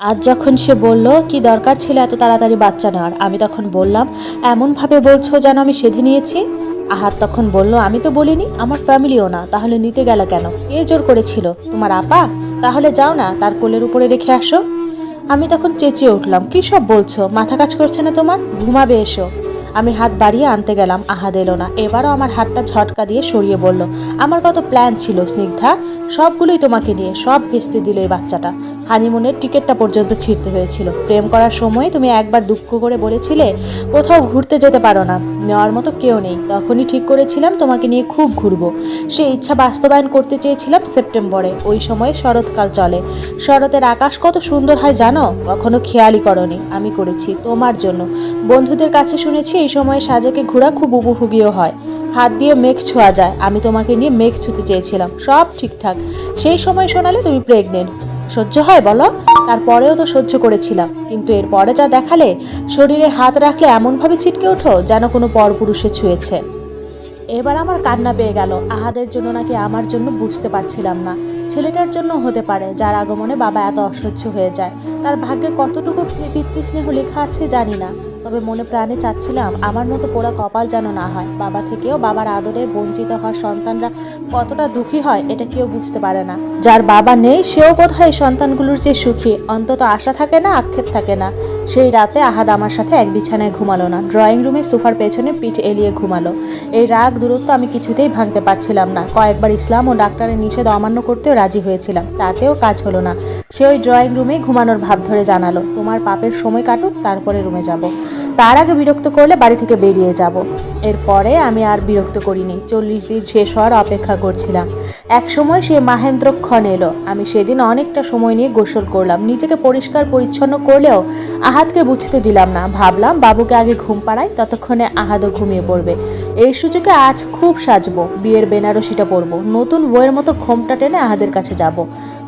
আজ যখন সে বলল, কি দরকার ছিল এত তাড়াতাড়ি বাচ্চা নেওয়ার? আমি তখন বললাম, এমনভাবে বলছো যেন আমি সেধে নিয়েছি? আহাত তখন বলল, আমি তো বলিনি, আমার ফ্যামিলিও না, তাহলে নিতে গেল কেন? কে জোর করেছিল? তোমার আপা? তাহলে যাও না, তার কোলের উপরে রেখে আসো। আমি তখন চেঁচিয়ে উঠলাম, কি সব বলছো? মাথা কাজ করছে না তোমার? ঘুমাবে এসো। আমি হাত বাড়িয়ে আনতে গেলাম আহাদ এলো না। এবারও আমার হাতটা ঝটকা দিয়ে সরিয়ে বলল, আমার কত প্ল্যান ছিল, স্নিগ্ধা? সবগুলোই তোমাকে নিয়ে সব ভেস্তে দিল এই বাচ্চাটা। হানিমুনের টিকিটটা পর্যন্ত ছিঁড়তে হয়েছিল। প্রেম করার সময় তুমি একবার দুঃখ করে বলেছিলে, কোথাও ঘুরতে যেতে পারো না। নেওয়ার মতো কেউ নেই। তখনই ঠিক করেছিলাম তোমাকে নিয়ে খুব ঘুরবো। সেই ইচ্ছা বাস্তবায়ন করতে চেয়েছিলাম সেপ্টেম্বরে। ওই সময়ে শরৎকাল চলে। শরতের আকাশ কত সুন্দর হয় জানো? কখনো খেয়ালই করনি আমি করেছি। তোমার জন্য। বন্ধুদের কাছে শুনেছি এই সময় সাজাকে ঘোরা খুব উপভোগীও হয়। হাত দিয়ে মেঘ ছোঁয়া যায়। আমি তোমাকে নিয়ে মেঘ ছুতে চেয়েছিলাম। সব ঠিকঠাক। সেই সময় শোনালে তুমি প্রেগনেন্ট সহ্য হয় বলো? তারপরেও তো সহ্য করেছিলাম। কিন্তু এরপরে যা দেখালে, শরীরে হাত রাখলে এমনভাবে ছিটকে ওঠো যেন কোনো পরপুরুষে ছুঁয়েছে। এবার আমার কান্না পেয়ে গেল। আহাদের জন্য নাকি আমার জন্য বুঝতে পারছিলাম না। ছেলেটার জন্য হতে পারে, যার আগমনে বাবা এত অসহ্য হয়ে যায়। তার ভাগ্যে কতটুকু পিতৃস্নেহ লেখা আছে জানি না। তবে মনে প্রাণে চাচ্ছিলাম, আমার মতো পোড়া কপাল যেন না হয়। বাবা থেকেও বাবার আদরে বঞ্চিত হওয়া সন্তানরা কতটা দুঃখী হয়, এটা কেউ বুঝতে পারে না। যার বাবা নেই, সেও বোধ হয় সন্তানগুলোর যে সুখী। অন্তত আশা থাকে না, আক্ষেপ থাকে না। সেই রাতে আহাদ আমার সাথে এক বিছানায় ঘুমালো না। ড্রয়িং রুমে সোফার পেছনে পিঠ এলিয়ে ঘুমালো। এই রাগ দূরত্ব আমি কিছুতেই ভাঙতে পারছিলাম না। কয়েকবার ইসলাম ও ডাক্তারের নিষেধ অমান্য করতেও রাজি হয়েছিলাম। তাতেও কাজ হলো না। সে ওই ড্রয়িং রুমেই ঘুমানোর ভাব ধরে জানালো, তোমার পাপের সময় কাটুক, তারপরে রুমে যাব। তার আগে বিরক্ত করলে বাড়ি থেকে বেরিয়ে যাব। এরপরে আমি আর বিরক্ত করিনি। চল্লিশ দিন শেষ হওয়ার অপেক্ষা করছিলাম। এক সময় সে মাহেন্দ্রক্ষণ এলো। আমি সেদিন অনেকটা সময় নিয়ে গোসল করলাম। নিজেকে পরিষ্কার পরিচ্ছন্ন করলেও আহাতকে বুঝতে দিলাম না। ভাবলাম, বাবুকে আগে ঘুম পাড়াই, ততক্ষণে আহাদও ঘুমিয়ে পড়বে। এই সুযোগে আজ খুব সাজবো। বিয়ের বেনারসিটা পরবো। নতুন বইয়ের মতো ঘোমটা টেনে আহাদের কাছে যাব।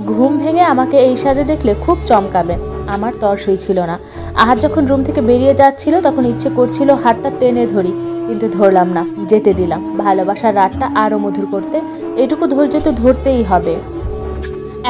ঘুম ভেঙে আমাকে এই সাজে দেখলে খুব চমকাবে। আমার তর্সই ছিল না। আহার যখন রুম থেকে বেরিয়ে যাচ্ছিল, তখন ইচ্ছে করছিল হাতটা টেনে ধরি, কিন্তু ধরলাম না, যেতে দিলাম। ভালোবাসার রাতটা আরও মধুর করতে, এটুকু ধৈর্য তো ধরতেই হবে।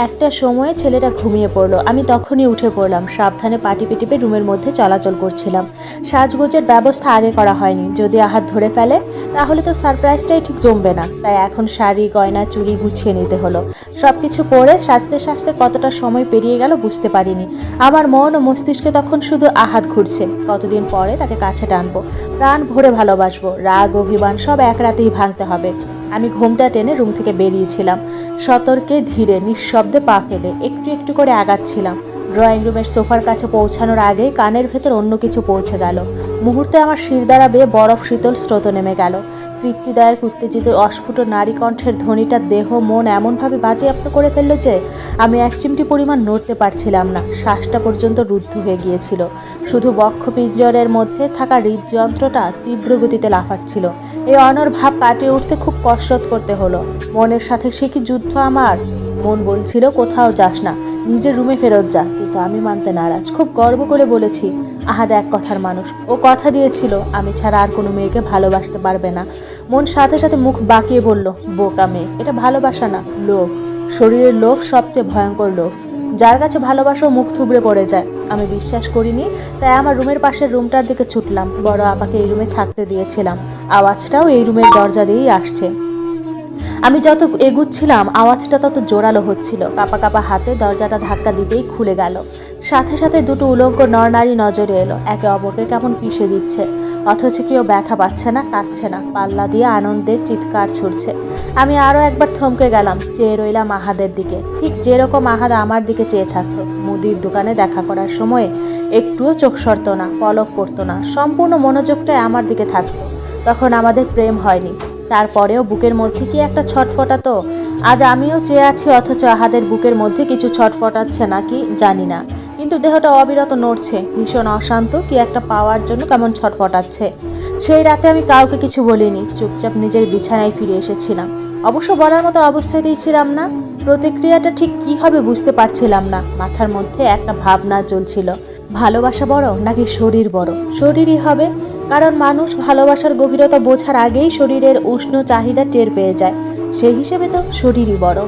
একটা সময়ে ছেলেটা ঘুমিয়ে পড়ল। আমি তখনই উঠে পড়লাম। সাবধানে পাটি পিটিপে রুমের মধ্যে চলাচল করছিলাম। সাজগোজের ব্যবস্থা আগে করা হয়নি। যদি আহাত ধরে ফেলে, তাহলে তো সারপ্রাইজটাই ঠিক জমবে না। তাই এখন শাড়ি, গয়না, চুড়ি গুছিয়ে নিতে হলো। সব কিছু পরে সাজতে সাজতে কতটা সময় পেরিয়ে গেল বুঝতে পারিনি। আমার মন ও মস্তিষ্কে তখন শুধু আহাত ঘুরছে। কতদিন পরে তাকে কাছে টানবো? প্রাণ ভরে ভালোবাসবো। রাগ, অভিমান সব এক রাতেই ভাঙতে হবে। আমি ঘুমটা টেনে রুম থেকে বেরিয়েছিলাম। সতর্কে ধীরে, নিঃশব্দে পা ফেলে একটু একটু করে আগাচ্ছিলাম। ড্রয়িং রুমের সোফার কাছে পৌঁছানোর আগে কানের ভেতর অন্য কিছু পৌঁছে গেল। মুহূর্তে আমার শিরদাঁড়া বেয়ে বরফ শীতল স্রোত নেমে গেল। তৃপ্তিদায়ক, উত্তেজিত, অস্ফুট নারী কণ্ঠের ধ্বনিটা দেহ, মন এমনভাবে বাজেয়াপ্ত করে ফেলল যে, আমি এক চিমটি পরিমাণ নড়তে পারছিলাম না। শ্বাসটা পর্যন্ত রুদ্ধ হয়ে গিয়েছিল। শুধু বক্ষ পিঞ্জরের মধ্যে থাকা হৃদযন্ত্রটা তীব্র গতিতে লাফাচ্ছিল। এই অনর ভাব কাটিয়ে উঠতে খুব কসরত করতে হলো। মনের সাথে সে কি যুদ্ধ আমার? মন বলছিল, কোথাও যাস না, নিজের রুমে ফেরত যা, কিন্তু আমি মানতে নারাজ। খুব গর্ব করে বলেছি আহাদ এক কথার মানুষ। ও কথা দিয়েছিল, আমি ছাড়া আর কোনো মেয়েকে ভালোবাসতে পারবে না। মন সাথে সাথে মুখ বাঁকিয়ে বলল, বোকা মেয়ে, এটা ভালোবাসা না, লোভ। শরীরের লোভ সবচেয়ে ভয়ঙ্কর লোভ। যার কাছে ভালোবাসাও মুখ থুবড়ে পড়ে যায়। আমি বিশ্বাস করিনি, তাই আমার রুমের পাশের রুমটার দিকে ছুটলাম। বড় আপাকে এই রুমে থাকতে দিয়েছিলাম। আওয়াজটাও এই রুমের দরজা দিয়েই আসছে। আমি যত এগুচ্ছিলাম, আওয়াজটা তত জোরালো হচ্ছিল। কাপা কাপা হাতে দরজাটা ধাক্কা দিতেই খুলে গেল। সাথে সাথে দুটো উলঙ্গ নরনারী নজরে এলো। একে অপরকে কেমন পিষে দিচ্ছে? অথচ কেউ ব্যথা পাচ্ছে না, কাঁদছে না। পাল্লা দিয়ে আনন্দের চিৎকার ছুটছে আমি আরও একবার থমকে গেলাম, চেয়ে রইলাম আহাদের দিকে। ঠিক যেরকম আহাদ আমার দিকে চেয়ে থাকতো। মুদির দোকানে দেখা করার সময়ে একটুও চোখ সরতো না, পলক পড়তো না। সম্পূর্ণ মনোযোগটাই আমার দিকে থাকতো। তখন আমাদের প্রেম হয়নি। তারপরেও বুকের মধ্যে কি একটা ছটফটাতো আজ আমিও চেয়ে আছি অথচ আহাদের বুকের মধ্যে কিছু ছটফটাচ্ছে নাকি? জানি না। কিন্তু দেহটা অবিরত নড়ছে, ভীষণ অশান্ত, কি একটা পাওয়ার জন্য কেমন ছটফটাচ্ছে সেই রাতে আমি কাউকে কিছু বলিনি, চুপচাপ নিজের বিছানায় ফিরে এসেছিলাম। অবশ্য বলার মতো অবস্থায় দিয়েছিলাম না। প্রতিক্রিয়াটা ঠিক কি হবে বুঝতে পারছিলাম না। মাথার মধ্যে একটা ভাবনা চলছিল ভালোবাসা বড় নাকি শরীর বড়? শরীরই হবে। কারণ মানুষ ভালোবাসার গভীরতা বোঝার আগেই শরীরের উষ্ণ চাহিদা টের পেয়ে যায়। সেই হিসেবে তো শরীরই বড়।